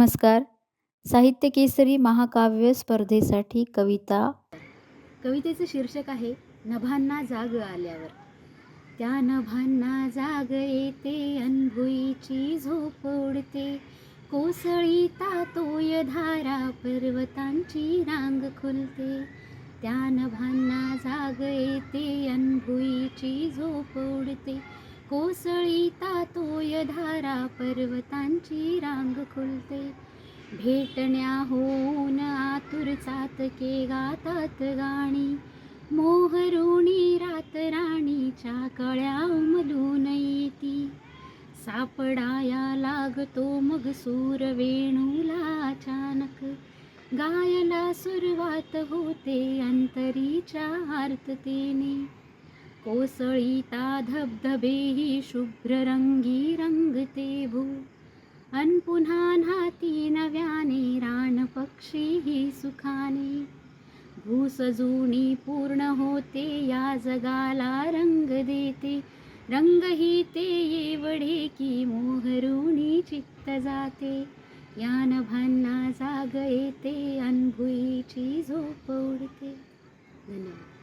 नमस्कार. साहित्य केसरी महाकाव्य स्पर्धेसाठी कविता. कवितेचं शीर्षक आहे नभांना जाग आल्यावर. त्या नभांना जाग येते अनभुईची झोप उडते कोसळीता तोय धारा पर्वतांची रांग खुलते. त्या नभांना जाग येते अनभुईची झोप उडते कोसळीता तोय धारा पर्वतांची रांग खुलते. भेटण्या होऊन आतुर चातके गातात गाणी. मोहरुणी रात राणीच्या कळ्या उमलून येती. सापडाया लागतो मग सूर वेणूला अचानक. गायला सुरुवात होते अंतरीच्या आर्ततेने. कोसळीता धबधबेही शुभ्र रंगी रंगते भू अन पुन्हा नाती नव्याने रान पक्षीही सुखाने। भूसजूनी पूर्ण होते या जगाला रंग देते। रंग ही ते येवढे की मोहरुणी चित्त जाते। या नभांना जाग येते अनभुईची झोप उडते धन्यवाद।